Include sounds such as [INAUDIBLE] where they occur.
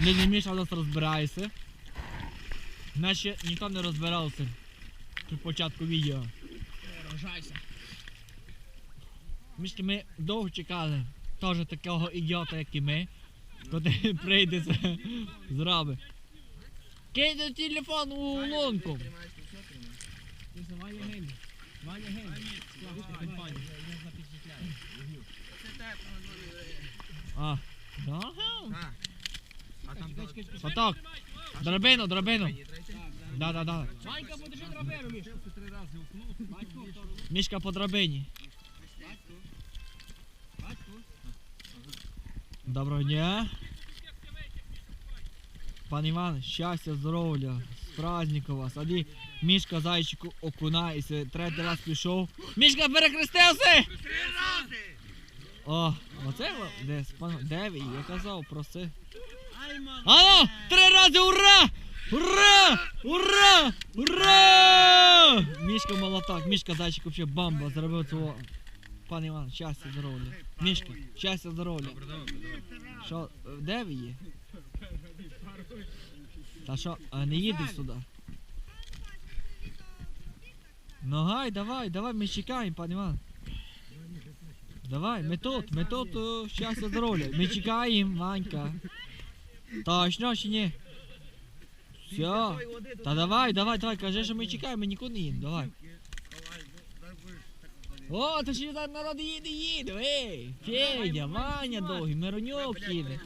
Нині Міша у нас розбирається. Наче ніхто не розбирався при початку відео. Рожайся. Мішки ми довго чекали теж такого ідіота, як і ми. Коли [LAUGHS] прийде це зробить. Киньте телефон у лунку. Ти за Ваня Гель. Ваня Гель. Класна компанія. А. Ага. А там Соток. Драбину, драбину. Да, да, да. Ванька, подержи драбину, Міш. Батько, Мішка по драбині. Доброго дня. Пан Іван, щастя, здоров'я, з праздником вас. Аді Мішка зайчику окунається, третій раз пішов. Мішка перехрестився! О, оце во- де, спан... де ви? Я казав про це. Ано! Три рази ура! Ура! Ура! Ура! Мішка молоток, Мішка зайчик вообще бомба, зробив цього. Пан Іван, щастя, здоров'я. Мішка, щастя, здоров'я. Що, де ви є? Та що, а не їдеш сюди? Ну гай, давай, давай, ми чекаємо, пан Іван. Давай, ми тут, ми тут, о, щастя, здоров'я. Ми чекаємо, Ванька. Точно чи ні? Все. Та давай, давай, давай, кажи, що ми чекаємо, ми нікуди не їдемо, давай. О, то ще народ їде, їде, ей! Федя, Ваня довгий, Миронюк їде.